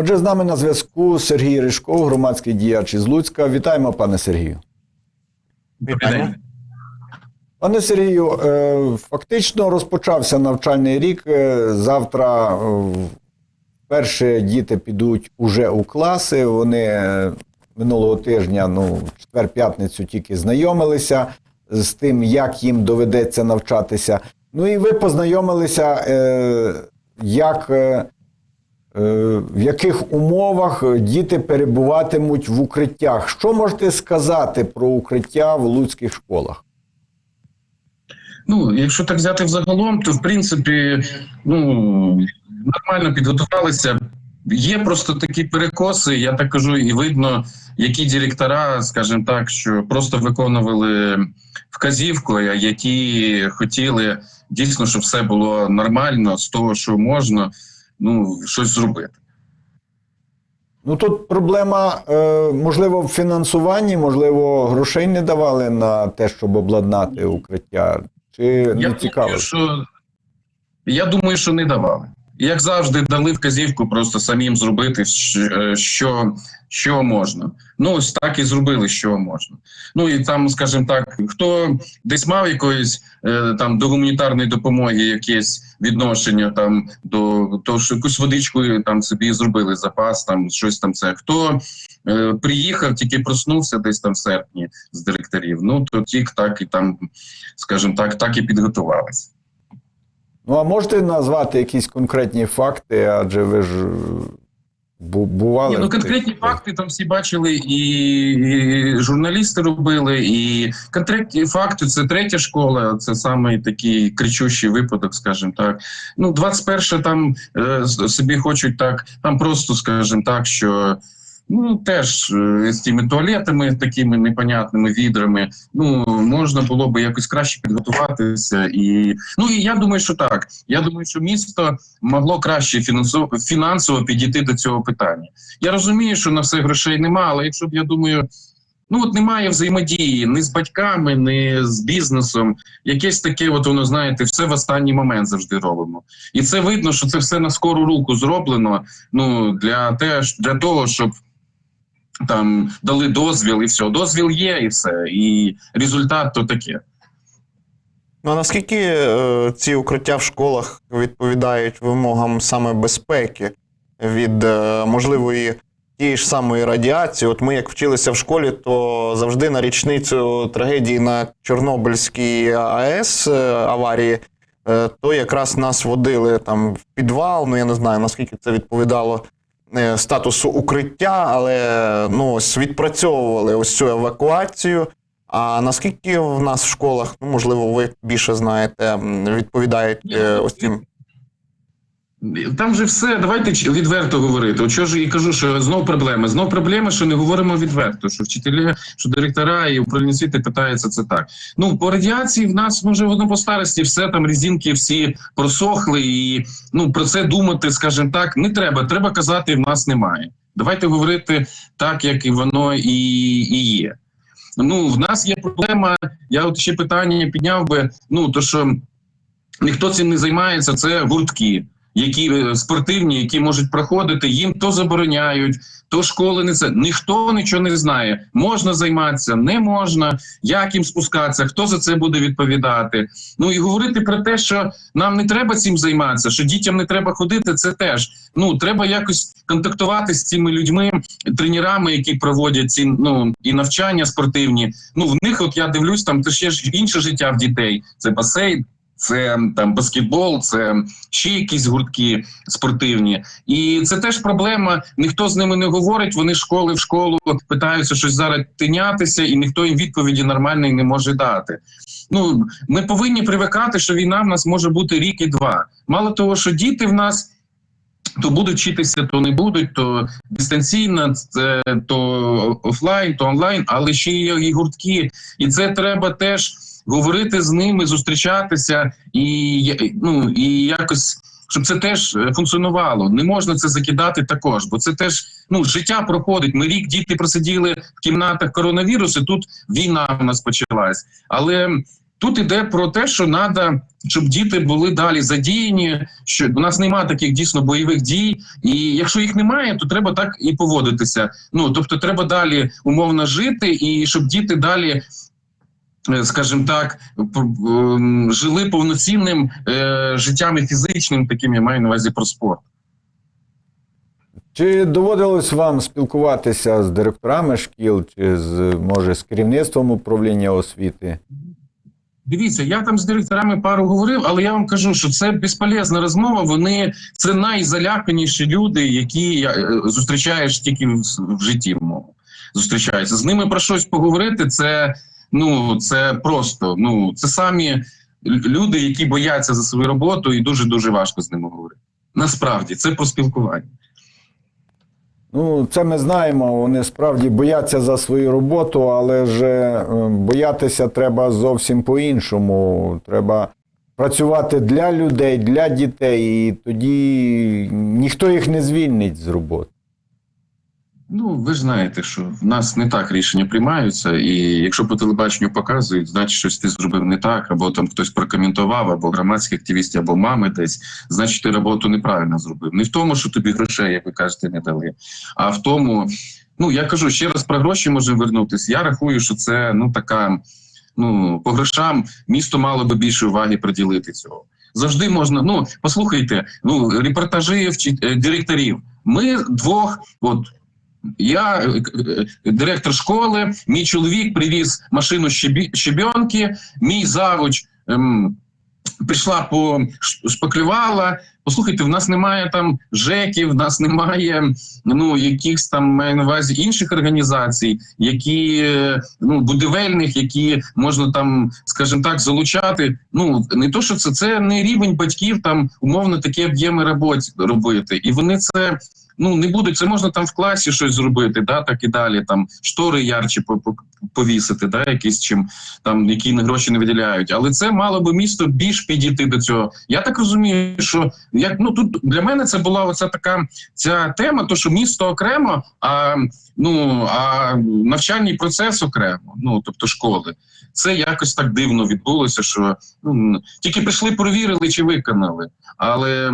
Отже, з нами на зв'язку Сергій Ришков, громадський діяч із Луцька. Вітаємо, пане Сергію. Вітання. Пане Сергію, е, фактично розпочався навчальний рік. Е, Завтра е, перші діти підуть уже у класи. Вони минулого тижня, ну, в четвер-п'ятницю тільки знайомилися з тим, як їм доведеться навчатися. Ну і ви познайомилися, як, в яких умовах діти перебуватимуть в укриттях. Що можете сказати про укриття в луцьких школах? Ну, якщо так взяти взагалом, то в принципі ну нормально підготувалися. Є просто такі перекоси, я так кажу, і видно, які директора, скажімо так, що просто виконували вказівку, які хотіли дійсно, щоб все було нормально з того, що можна, ну щось зробити. Ну тут проблема, е, можливо, в фінансуванні, можливо, грошей не давали на те, щоб обладнати укриття. Чи Я не цікаво? думаю, що я думаю, що не давали. Як завжди, дали вказівку просто самим зробити, що, що можна. Ну, ось так і зробили, що можна. Ну і там, скажімо так, хто десь мав якоїсь е, там до гуманітарної допомоги якесь відношення там до того, що якусь водичку там собі зробили запас, там щось там це. Хто е, приїхав, тільки проснувся десь там в серпні з директорів. Ну то тік так і там, скажімо так, так і підготувалися. Ну а можете назвати якісь конкретні факти, адже ви ж бували. Ні, ну конкретні факти там всі бачили, і, і журналісти робили, і конкретні факти це третя школа, це самий такий кричущий випадок, скажімо так. Ну, 21 там е, собі хочуть так, там просто, скажімо так, що. Ну, теж е, з тими туалетами, такими непонятними відрами. Ну можна було би якось краще підготуватися. І ну і я думаю, що так. Я думаю, що місто могло краще фінансово фінансово підійти до цього питання. Я розумію, що на все грошей немає, але якщо б я думаю, ну от немає взаємодії ні з батьками, ні з бізнесом. Якесь таке, от воно знаєте, все в останній момент завжди робимо. І це видно, що це все на скору руку зроблено. Ну для те, для того, щоб. Там дали дозвіл, і все. Дозвіл є, і все. І результат то таке. Ну а наскільки е, ці укриття в школах відповідають вимогам саме безпеки від е, можливої тієї ж самої радіації? От ми, як вчилися в школі, то завжди на річницю трагедії на Чорнобильській АЕС е, аварії, е, то якраз нас водили там в підвал. Ну я не знаю наскільки це відповідало статусу укриття, але ну ось відпрацьовували ось цю евакуацію. А наскільки в нас в школах, ну можливо, ви більше знаєте, відповідають е, ось цим. Там же все, давайте відверто говорити. От що ж і кажу, що знов проблеми. Знов проблеми, що не говоримо відверто, що вчителі, що директора і управління освіти питаються це так. Ну, по радіації в нас може воно по старості все там резинки всі просохли, і ну про це думати, скажімо так, не треба. Треба казати, в нас немає. Давайте говорити так, як і воно і, і є. Ну, в нас є проблема. Я от ще питання підняв би. Ну то що ніхто цим не займається, це гуртки які е, спортивні, які можуть проходити, їм то забороняють, то школи не це. Ніхто нічого не знає. Можна займатися, не можна, як їм спускатися, хто за це буде відповідати. Ну і говорити про те, що нам не треба цим займатися, що дітям не треба ходити, це теж. Ну треба якось контактувати з цими людьми, тренерами, які проводять ці ну і навчання спортивні. Ну в них, от я дивлюсь, там це ще ж інше життя в дітей. Це басейн. Це там баскетбол, це ще якісь гуртки спортивні, і це теж проблема. Ніхто з ними не говорить. Вони школи в школу питаються щось зараз тинятися, і ніхто їм відповіді нормальної не може дати. Ну ми повинні привикати, що війна в нас може бути рік і два. Мало того, що діти в нас. То будуть вчитися, то не будуть, то дистанційно, то офлайн, то онлайн, але ще і гуртки, і це треба теж говорити з ними, зустрічатися і ну і якось. Щоб це теж е, функціонувало, не можна це закидати також, бо це теж ну життя проходить. Ми рік діти просиділи в кімнатах коронавірусу. Тут війна у нас почалась, але тут іде про те, що треба щоб діти були далі задіяні. Що у нас немає таких дійсно бойових дій, і якщо їх немає, то треба так і поводитися. Ну тобто, треба далі умовно жити, і щоб діти далі. Е, Скажімо так, жили повноцінним е, життям і фізичним, таким я маю на увазі про спорт. Чи доводилось вам спілкуватися з директорами шкіл, чи з може з керівництвом управління освіти? Дивіться, я там з директорами пару говорив, але я вам кажу, що це безполезна розмова. Вони це найзаляканіші люди, які е, зустрічаєш тільки в, в житті. мов, Зустрічаються з ними про щось поговорити. Це ну це просто. Ну це самі люди, які бояться за свою роботу, і дуже дуже важко з ними говорити. Насправді це про спілкування. Ну, це ми знаємо. Вони справді бояться за свою роботу, але ж е, боятися треба зовсім по-іншому. Треба працювати для людей, для дітей, і тоді ніхто їх не звільнить з роботи. Ну, ви ж знаєте, що в нас не так рішення приймаються, і якщо по телебаченню показують, значить щось ти зробив не так, або там хтось прокоментував, або громадські активісти, або мами десь, значить ти роботу неправильно зробив. Не в тому, що тобі грошей, як ви кажете, не дали, а в тому, ну я кажу ще раз про гроші можемо вернутися. Я рахую, що це ну така. Ну, по грошам місто мало би більше уваги приділити цього. Завжди можна. Ну, послухайте, ну репортажі вчи- е, директорів. Ми двох, от я е, е, директор школи, мій чоловік привіз машину щебенки, мій завуч ем, прийшла по шпаклювала. Послухайте, в нас немає там ЖЕКів, в нас немає ну якихось там маю на увазі інших організацій, які е, ну будівельних, які можна там, скажімо так, залучати. Ну не то, що це це не рівень батьків, там умовно такі об'єми роботи робити, і вони це. Ну не будуть, це можна там в класі щось зробити, да, так і далі. Там штори ярче по- по- повісити, да, якісь чим там які гроші не виділяють. Але це мало би місто більш підійти до цього. Я так розумію, що як ну тут для мене це була оця така ця тема, то що місто окремо, а ну а навчальний процес окремо, ну тобто школи. Це якось так дивно відбулося, що ну тільки прийшли, перевірили чи виконали, але.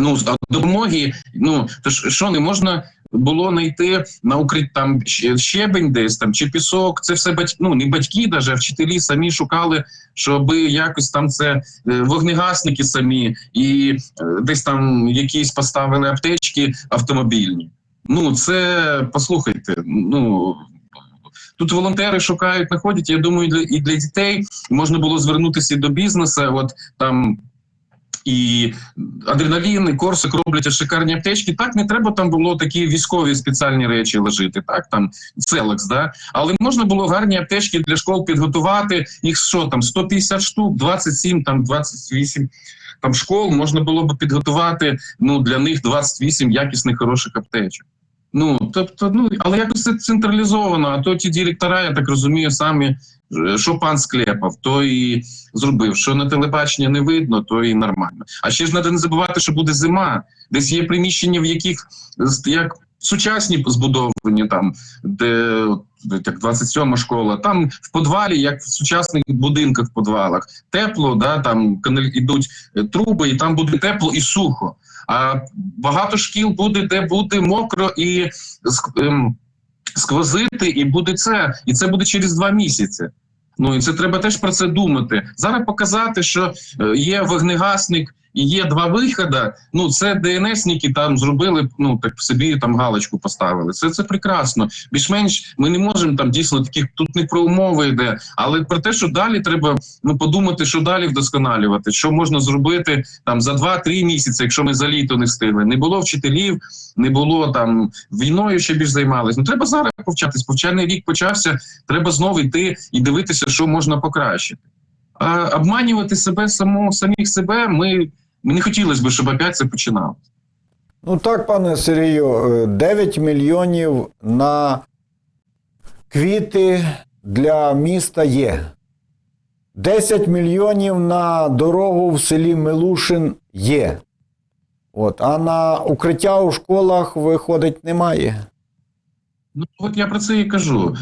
Ну, з допомоги, ну то що не можна було знайти на укрит там щебень десь там чи пісок. Це все батьки, ну не батьки, даже а вчителі самі шукали, щоб якось там це е, вогнегасники самі, і е, десь там якісь поставили аптечки автомобільні. Ну це послухайте. Ну тут волонтери шукають, знаходять. Я думаю, і для дітей можна було звернутися до бізнесу. От там і адреналін, і корсик роблять шикарні аптечки. Так не треба там було такі військові спеціальні речі лежити. Так там целекс, да але можна було гарні аптечки для школ підготувати. Їх що там 150 штук, 27, там 28 там школ. Можна було б підготувати ну для них 28 якісних хороших аптечок. Ну тобто, ну але якось це централізовано. А то ті директора, я так розумію, самі е, що пан склепав, то і зробив. Що на телебачення не видно, то і нормально. А ще ж треба не забувати, що буде зима. Десь є приміщення, в яких як сучасні збудовані, там де як 27 школа, там в подвалі, як в сучасних будинках в подвалах, тепло, да там ідуть е, труби, і там буде тепло і сухо. А багато шкіл буде, де буде мокро і ем, сквозити, і буде це, і це буде через два місяці. Ну і це треба теж про це думати. Зараз показати, що е, є вогнегасник і є два виходи. Ну це ДНСники там зробили. Ну так собі там галочку поставили. Це це прекрасно. Більш-менш ми не можемо там дійсно таких тут не про умови йде, але про те, що далі треба ну подумати, що далі вдосконалювати, що можна зробити там за 2-3 місяці, якщо ми за літо не встигли. Не було вчителів, не було там війною ще більш займались. Ну треба зараз повчатись. Повчальний рік почався. Треба знову йти і дивитися, що можна покращити. Обманювати себе саму самих себе. Ми, не хотілося б, щоб опять це починалося. Ну так, пане Сергію, е, 9 мільйонів на квіти для міста є. 10 мільйонів на дорогу в селі Милушин є. От, а на укриття у школах, виходить, немає. Ну от я про це і кажу.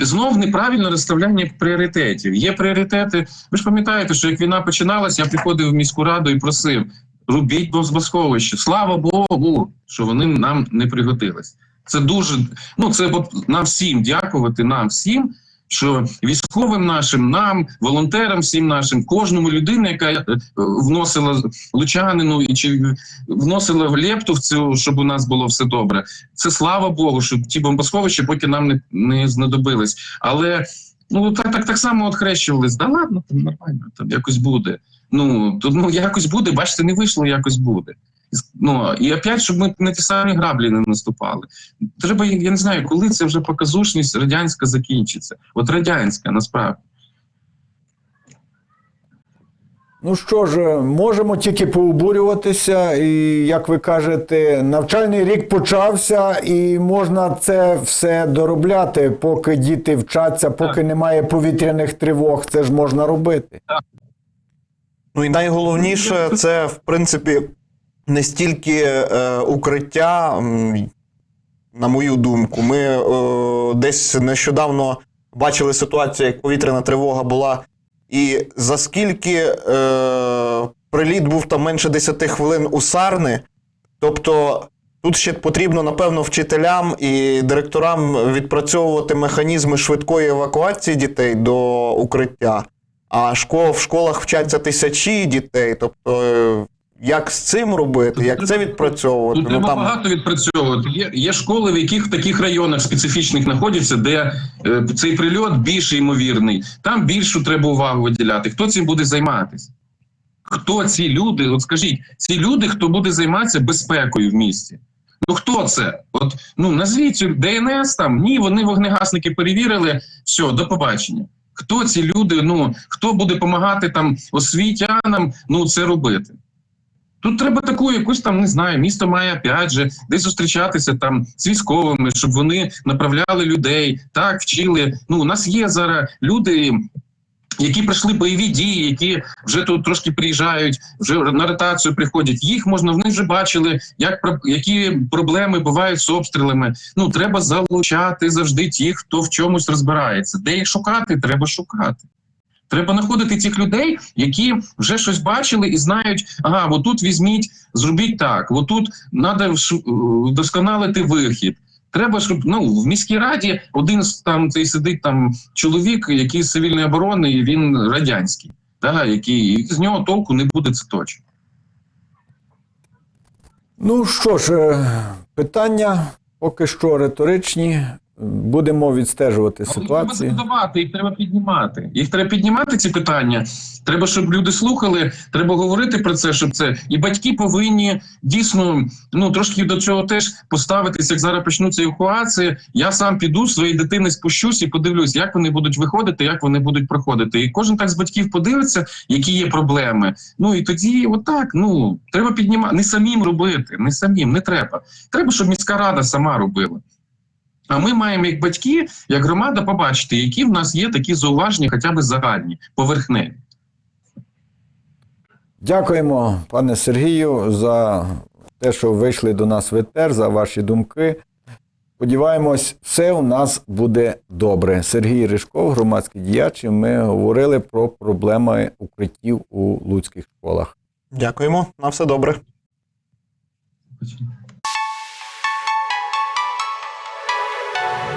Знов неправильне розставляння пріоритетів. Є пріоритети. Ви ж пам'ятаєте, що як війна починалася, я приходив в міську раду і просив: робіть бомбосховище. Слава Богу, що вони нам не пригодились. Це дуже ну це нам всім дякувати, нам всім. Що військовим нашим, нам, волонтерам, всім нашим, кожному людині, яка е, вносила лучанину і чи вносила в лепту в цю, щоб у нас було все добре. Це слава Богу, що ті бомбосховища поки нам не, не знадобились. Але ну так, так, так само отхрещувались. Да ладно, там нормально, там якось буде. Ну, то, ну якось буде, бачите, не вийшло, якось буде. Ну і опять, щоб ми на ті самі граблі не наступали. Треба, я не знаю, коли це вже показушність радянська закінчиться. От радянська насправді. Ну що ж, можемо тільки пообурюватися, і як ви кажете, навчальний рік почався, і можна це все доробляти, поки діти вчаться, поки Так. немає повітряних тривог. Це ж можна робити. Ну і найголовніше, це в принципі не стільки е, укриття, на мою думку. Ми е, десь нещодавно бачили ситуацію, як повітряна тривога була, і за скільки е, приліт був там менше 10 хвилин у Сарни. Тобто тут ще потрібно, напевно, вчителям і директорам відпрацьовувати механізми швидкої евакуації дітей до укриття. А школ, в школах вчаться тисячі дітей. Тобто, е, як з цим робити, як це відпрацьовувати? Тут Ну, треба там... багато відпрацьовувати. Є, є школи, в яких в таких районах специфічних знаходяться, де е, цей прильот більш ймовірний. Там більшу треба увагу виділяти. Хто цим буде займатися? Хто ці люди? От скажіть, ці люди, хто буде займатися безпекою в місті? Ну хто це? От ну назвіть цю ДНС там. Ні, вони вогнегасники перевірили. Все, до побачення. Хто ці люди? Ну хто буде допомагати там освітянам? Ну це робити? Тут треба таку якусь там, не знаю, місто має опять же десь зустрічатися там з військовими, щоб вони направляли людей, так вчили. Ну, у нас є зараз люди, які пройшли бойові дії, які вже тут трошки приїжджають, вже на ротацію приходять. Їх можна вони вже бачили, як які проблеми бувають з обстрілами. Ну треба залучати завжди тих, хто в чомусь розбирається. Де їх шукати, треба шукати. Треба знаходити тих людей, які вже щось бачили і знають, ага, отут візьміть, зробіть так, отут треба вдосконалити вихід. Треба, щоб ну в міській раді один з там цей сидить там чоловік, який з цивільної оборони, і він радянський, да, який з нього толку не буде це точно. Ну що ж, е, питання поки що риторичні. Будемо відстежувати Але їх треба ситуацію. задавати, їх треба піднімати. Їх треба піднімати ці питання. Треба, щоб люди слухали. Треба говорити про це, щоб це і батьки повинні дійсно ну трошки до цього теж поставитися. Як зараз почнуться евакуації, я сам піду своєї дитини спущусь і подивлюсь, як вони будуть виходити, як вони будуть проходити. І кожен так з батьків подивиться, які є проблеми. Ну і тоді, отак, ну треба піднімати не самим робити, не самим, не треба. Треба, щоб міська рада сама робила. А ми маємо як батьки, як громада, побачити, які в нас є такі зауваження, хоча б загальні, поверхневі. Дякуємо, пане Сергію, за те, що вийшли до нас в етер, за ваші думки. Сподіваємось, все у нас буде добре. Сергій Ришков, громадський діяч, і ми говорили про проблеми укриттів у луцьких школах. Дякуємо, на все добре. Спасибо.